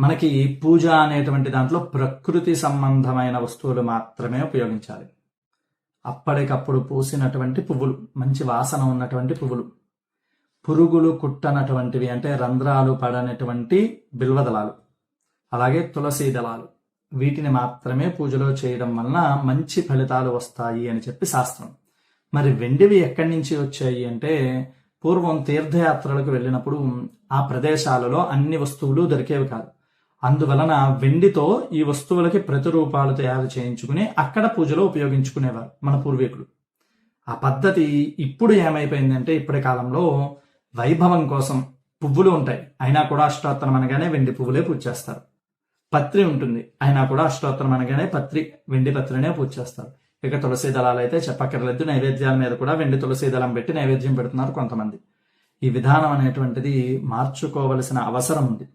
మనకి పూజ అనేటువంటి దాంట్లో ప్రకృతి సంబంధమైన వస్తువులు మాత్రమే ఉపయోగించాలి. అప్పటికప్పుడు పూసినటువంటి పువ్వులు మంచి వాసన ఉన్నటువంటి పువ్వులు. పురుగులు కుట్టనటువంటివి అంటే రంధ్రాలు పడనటువంటి బిల్వదళాలు. అలాగే తులసి దళాలు. వీటిని మాత్రమే పూజలో చేయడం వలన మంచి ఫలితాలు వస్తాయి అని చెప్పి శాస్త్రం. మరి వెండివి ఎక్కడి నుంచి వచ్చాయి అంటే పూర్వం తీర్థయాత్రలకు వెళ్ళినప్పుడు ఆ ప్రదేశాలలో అన్ని వస్తువులు దొరికేవి కాదు. అందువలన వెండితో ఈ వస్తువులకి ప్రతిరూపాలు తయారు చేయించుకుని అక్కడ పూజలో ఉపయోగించుకునేవారు మన పూర్వీకులు. ఆ పద్ధతి ఇప్పుడు ఏమైపోయిందంటే ఇప్పటి కాలంలో వైభవం కోసం పువ్వులు ఉంటాయి. అయినా కూడా అష్టోత్తరం అనగానే వెండి పువ్వులే పూజ చేస్తారు. పత్రి ఉంటుంది. అయినా కూడా అష్టోత్తరం అనగానే పత్రి వెండి పత్రినే పూజ చేస్తారు. ఇక తులసి దళాలు అయితే చెప్పక్కర్లేదు. నైవేద్యాల మీద కూడా వెండి తులసి దళం పెట్టి నైవేద్యం పెడుతున్నారు కొంతమంది. ఈ విధానం అనేటువంటిది మార్చుకోవలసిన అవసరం ఉంది.